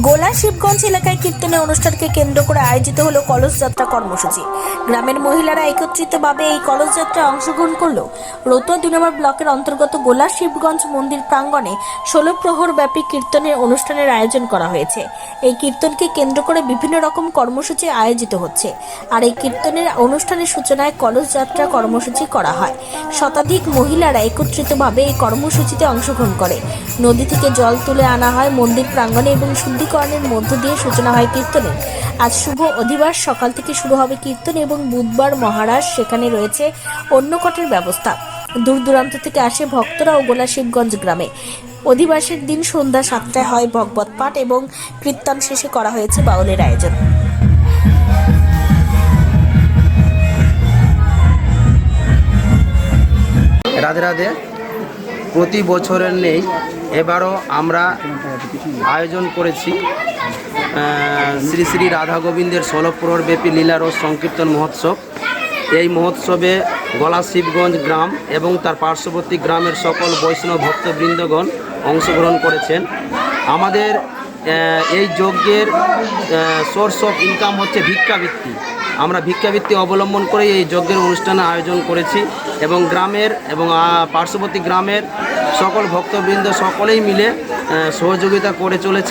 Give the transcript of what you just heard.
গোলা শিবগঞ্জ এলাকায় কীর্তনের অনুষ্ঠানকে কেন্দ্র করে আয়োজিত হলো কলস যাত্রা কর্মসূচি। গ্রামের মহিলারা একত্রিতভাবে এই কলস যাত্রায় অংশগ্রহণ করল। রতুয়া দুই নম্বর ব্লকের অন্তর্গত গোলা শিবগঞ্জ মন্দির প্রাঙ্গণে ষোলো প্রহর ব্যাপী কীর্তনের অনুষ্ঠানের আয়োজন করা হয়েছে। এই কীর্তনকে কেন্দ্র করে বিভিন্ন রকম কর্মসূচি আয়োজিত হচ্ছে। আর এই কীর্তনের অনুষ্ঠানের সূচনায় কলস যাত্রা কর্মসূচি করা হয়। শতাধিক মহিলারা একত্রিতভাবে এই কর্মসূচিতে অংশগ্রহণ করে। নদী থেকে জল তুলে আনা হয় মন্দির প্রাঙ্গণে এবং শুদ্ধিকরণের মধ্য দিয়ে সূচনা হয় কীর্তনের আজ শুভ অধিবাস সকাল থেকে শুরু হবে কীর্তন এবং বুধবার মহারাজ সেখানে রয়েছে অন্য কটের ব্যবস্থা। দূর দূরান্ত থেকে আসে ভক্তরা ও গোলা শিবগঞ্জ গ্রামে। অধিবাসের দিন সন্ধ্যা সাতটায় হয় ভগবত পাঠ এবং কীর্তন শেষে করা হয়েছে বাউলের আয়োজন। রাধে রাধে, প্রতি বছরের নেই এবারও আমরা আয়োজন করেছি শ্রী শ্রী রাধা গোবিন্দের ষোলো ব্যাপী লীলারস সংকীর্তন মহোৎসব। এই মহোৎসবে গলা শিবগঞ্জ গ্রাম এবং তার পার্শ্ববর্তী গ্রামের সকল বৈষ্ণব ভক্তবৃন্দগণ অংশগ্রহণ করেছেন। আমাদের এই যজ্ঞের সোর্স অফ ইনকাম হচ্ছে ভিক্ষাবৃত্তি। আমরা ভিক্ষাবৃত্তি অবলম্বন করে এই যজ্ঞের অনুষ্ঠানের আয়োজন করেছি এবং গ্রামের এবং পার্শ্ববর্তী গ্রামের সকল ভক্তবৃন্দ সকলেই মিলে সহযোগিতা করে চলেছে।